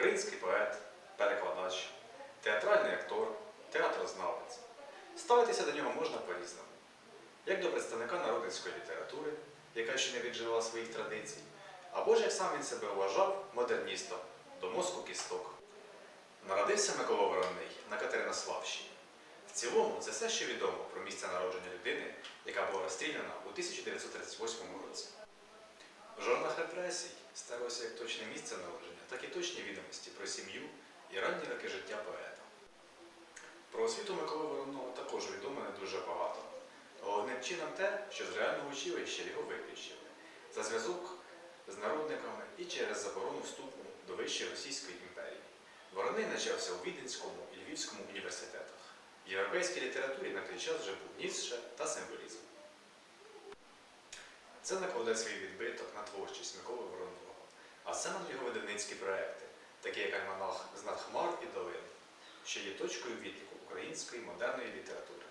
український поет, перекладач, театральний актор, театрознавець. Ставитися до нього можна по-різному. Як до представника народницької літератури, яка ще не віджила своїх традицій, або ж як сам він себе вважав модерністом до мозку кісток. Народився Микола Вороний на Катеринославщині. В цілому це все, що відомо про місце народження людини, яка була розстріляна у 1938 році. В журналах репресій старалося як точне місце народження, так і точні відомості про сім'ю і ранні роки життя поета. Про освіту Миколи Вороного також відомо не дуже багато. Головним чином те, що з реального училища його виключили за зв'язок з народниками і через заборону вступу до Вищої Російської імперії. Вороний навчався у Віденському і Львівському університетах. В європейській літературі на той час вже був Ніцше та символізм. Це накладе свій відбиток на творчість Миколи Вороного, а саме його видавницькі проекти, такі як Альманах «Знак хмар і долин, що є точкою відліку української модерної літератури.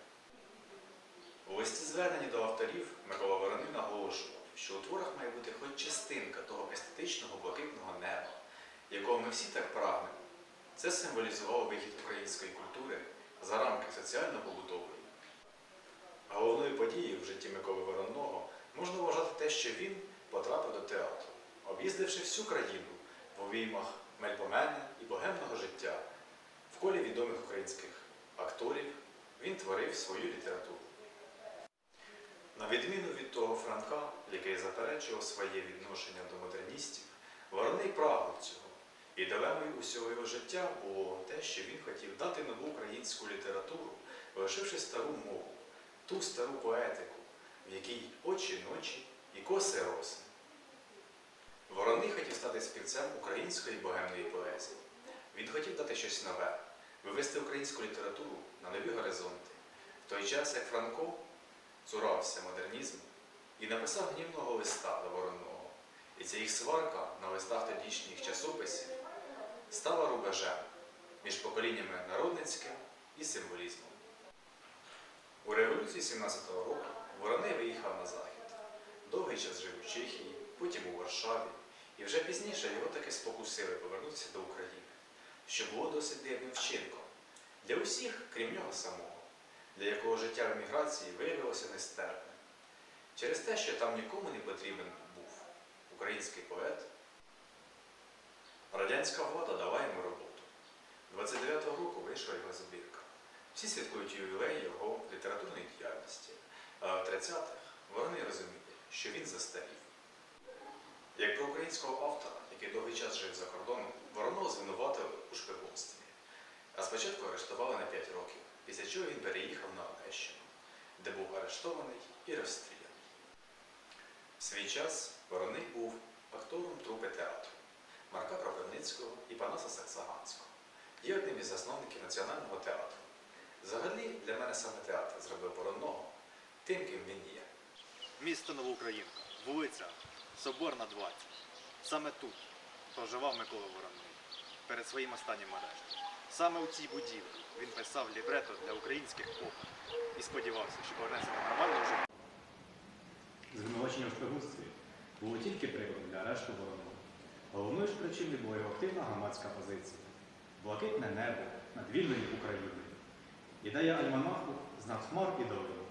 У листі зверненні до авторів Микола Вороний наголошував, що у творах має бути хоч частинка того естетичного блакитного неба, якого ми всі так прагнемо. Це символізувало вихід української культури за рамки соціально-побутової. Головною подією в житті Миколи Вороного можна вважати те, що він об'їздивши всю країну в обіймах мельпомене і богемного життя. В колі відомих українських акторів він творив свою літературу. На відміну від того Франка, який заперечував своє відношення до модерністів, Вороний прагнув цього. І дилемою усього його життя було те, що він хотів дати нову українську літературу, лишивши стару мову, ту стару поетику, в якій очі ночі і коси роси. Вороний хотів стати співцем української богемної поезії. Він хотів дати щось нове, вивести українську літературу на нові горизонти, в той час як Франко цурався модернізму і написав гнівного листа до Воронного. І ця їх сварка на листах тодішніх часописів стала рубежем між поколіннями народницьким і символізмом. У революції 17-го року Вороний виїхав на захід. Довгий час жив у Чехії, Варшаві, і вже пізніше його таки спокусили повернутися до України, що було досить дивним вчинком для усіх, крім нього самого, для якого життя в еміграції виявилося нестерпним. Через те, що там нікому не потрібен був український поет, радянська влада дала йому роботу. 29-го року вийшла його збірка. Всі святкують ювілей його літературної діяльності. А в 30-х вони розуміли, що він застарів. Як про українського автора, який довгий час жив за кордоном, Вороного звинуватили у шпигунстві. А спочатку арештували на 5 років, після чого він переїхав на Одещину, де був арештований і розстріляний. В свій час Вороний був актором трупи театру Марка Кропивницького і Панаса Саксаганського. Є одним із засновників Національного театру. Взагалі, для мене саме театр зробив Воронного тим, ким він є. Місто Новоукраїнка, вулиця Соборна 20. Саме тут проживав Микола Вороний перед своїм останнім арештом. Саме у цій будівлі він писав лібрето для українських опер і сподівався, що повернеться до життя. Звинувачення в шпигунстві було тільки приводом для арешту Вороного. Головною ж причиною була його активна громадська позиція. Блакитне небо над вільною Україною. Ідея альманаху знак хмар і долин.